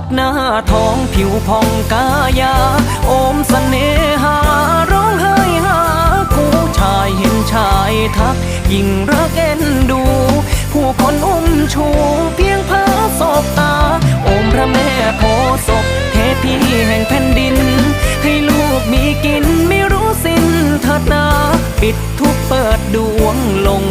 กหน้าทองผิวพองกายา โอมสเสนหาร้องไห้หากูชายเห็นชายทัก ยิ่งรักเอ็นดู ผู้คนอุ้มชูเพียงพาศบตา โอมพระแม่โพศพเทพีแห่งแผ่นดิน ให้ลูกมีกินไม่รู้สิ้นเถิดนา ปิดทุกเปิดดวงลง